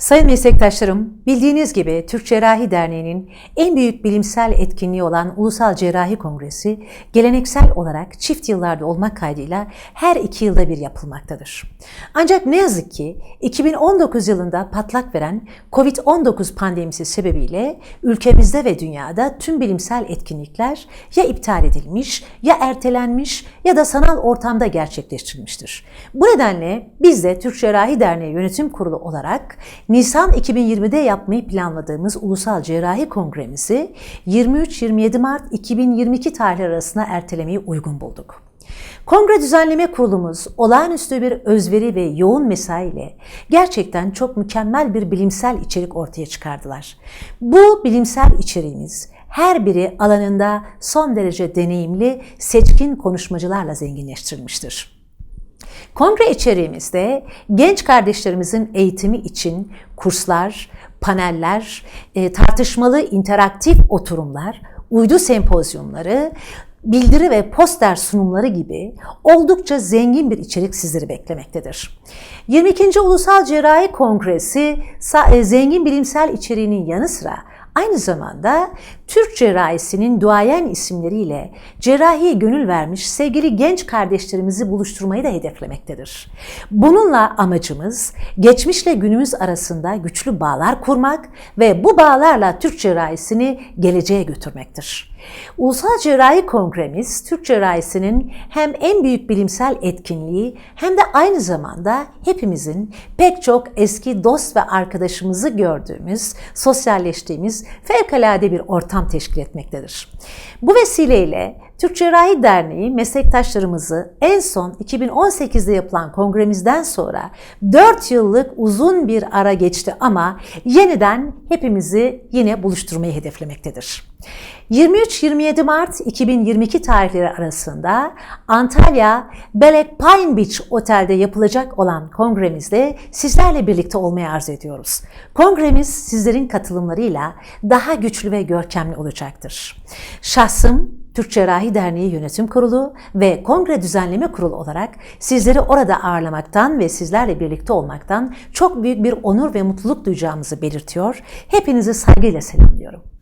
Sayın meslektaşlarım, bildiğiniz gibi Türk Cerrahi Derneği'nin en büyük bilimsel etkinliği olan Ulusal Cerrahi Kongresi, geleneksel olarak çift yıllarda olmak kaydıyla her iki yılda bir yapılmaktadır. Ancak ne yazık ki 2019 yılında patlak veren COVID-19 pandemisi sebebiyle ülkemizde ve dünyada tüm bilimsel etkinlikler ya iptal edilmiş, ya ertelenmiş ya da sanal ortamda gerçekleştirilmiştir. Bu nedenle biz de Türk Cerrahi Derneği Yönetim Kurulu olarak Nisan 2020'de yapmayı planladığımız Ulusal Cerrahi Kongremizi 23-27 Mart 2022 tarihleri arasında ertelemeyi uygun bulduk. Kongre Düzenleme Kurulumuz olağanüstü bir özveri ve yoğun mesaiyle gerçekten çok mükemmel bir bilimsel içerik ortaya çıkardılar. Bu bilimsel içeriğimiz her biri alanında son derece deneyimli, seçkin konuşmacılarla zenginleştirilmiştir. Kongre içeriğimizde genç kardeşlerimizin eğitimi için kurslar, paneller, e, tartışmalı interaktif oturumlar, uydu sempozyumları, bildiri ve poster sunumları gibi oldukça zengin bir içerik sizleri beklemektedir. 22. Ulusal Cerrahi Kongresi e, zengin bilimsel içeriğinin yanı sıra aynı zamanda Türk cerrahisinin duayen isimleriyle cerrahiye gönül vermiş sevgili genç kardeşlerimizi buluşturmayı da hedeflemektedir. Bununla amacımız geçmişle günümüz arasında güçlü bağlar kurmak ve bu bağlarla Türk cerrahisini geleceğe götürmektir. Ulusal Cerrahi Kongremiz, Türk cerrahisinin hem en büyük bilimsel etkinliği hem de aynı zamanda hepimizin pek çok eski dost ve arkadaşımızı gördüğümüz, sosyalleştiğimiz fevkalade bir ortam teşkil etmektedir. Bu vesileyle Türk Cerrahi Derneği meslektaşlarımızı en son 2018'de yapılan kongremizden sonra 4 yıllık uzun bir ara geçti ama yeniden hepimizi yine buluşturmayı hedeflemektedir. 23-27 Mart 2022 tarihleri arasında Antalya Black Pine Beach Otel'de yapılacak olan kongremizde sizlerle birlikte olmayı arzu ediyoruz. Kongremiz sizlerin katılımlarıyla daha güçlü ve görkemli olacaktır. Şahsım Türk Cerrahi Derneği Yönetim Kurulu ve Kongre Düzenleme Kurulu olarak sizleri orada ağırlamaktan ve sizlerle birlikte olmaktan çok büyük bir onur ve mutluluk duyacağımızı belirtiyor. Hepinizi saygıyla selamlıyorum.